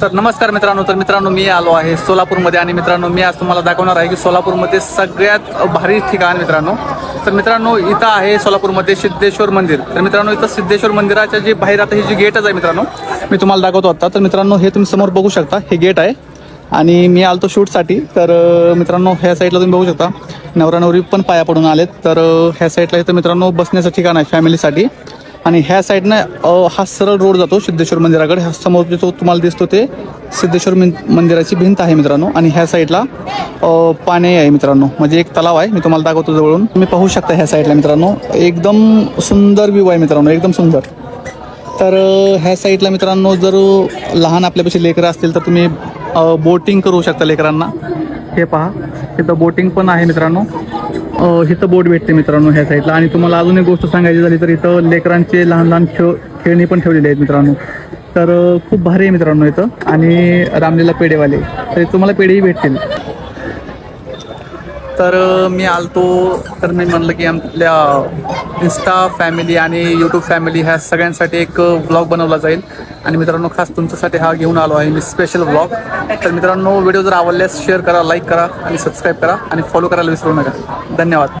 तर नमस्कार मित्रांनो तर मित्रांनो मी आलो आहे सोलापूरमध्ये आणि मित्रांनो मी आज तुम्हाला दाखवणार आहे की सोलापूरमध्ये सगळ्यात भारी ठिकाण मित्रांनो. तर मित्रांनो इथं आहे सोलापूरमध्ये सिद्धेश्वर मंदिर. तर मित्रांनो इथं सिद्धेश्वर मंदिराच्या जे बाहेर आता ही जी गेटच आहे मित्रांनो मी तुम्हाला दाखवतो आता. तर मित्रांनो हे तुम्ही समोर बघू शकता हे गेट आहे. आणि मी आलतो शूटसाठी तर मित्रांनो ह्या साईडला तुम्ही बघू शकता. नवरा नवरी पण पाया पडून आलेत. तर ह्या साईडला इथं मित्रांनो बसण्याचं ठिकाण आहे फॅमिलीसाठी आणि ह्या साईडनं हा सरळ रोड जातो सिद्धेश्वर मंदिराकडे. हा समोर जो तुम्हाला दिसतो ते सिद्धेश्वर मंदिराची भिंत आहे मित्रांनो. आणि ह्या साईडला पाणी आहे मित्रांनो. म्हणजे एक तलाव आहे. मी तुम्हाला दाखवतो जवळून. तुम्ही पाहू शकता ह्या साईडला मित्रांनो. एकदम सुंदर व्ह्यू आहे मित्रांनो. एकदम सुंदर. तर ह्या साईडला मित्रांनो जर लहान आपल्यापेक्षा लेकरं असतील तर तुम्ही बोटिंग करू शकता लेकरांना. हे पहा. इथं बोटिंग पण आहे मित्रांनो. इथं बोट भेटते मित्रांनो ह्या साईडला आणि तुम्हाला अजून एक गोष्ट सांगायची झाली तर इथं लेकरांचे लहान लहान खेळ खेळणी पण ठेवलेले आहेत मित्रांनो. तर खूप भारी आहे मित्रांनो इथं. आणि रामलीला पेढेवाले. तर तुम्हाला पेढेही भेटतील. तर मी आलतो. तर मी म्हणलं की आपल्या इन्स्टा फॅमिली आणि यूट्यूब फॅमिली ह्या सगळ्यांसाठी एक व्लॉग बनवला जाईल. आणि मित्रांनो खास तुमच्यासाठी हा घेऊन आलो आहे मी स्पेशल व्लॉग तर मित्रांनो व्हिडिओ जर आवडल्यास शेअर करा लाईक करा आणि सबस्क्राईब करा आणि फॉलो करायला विसरू नका. धन्यवाद.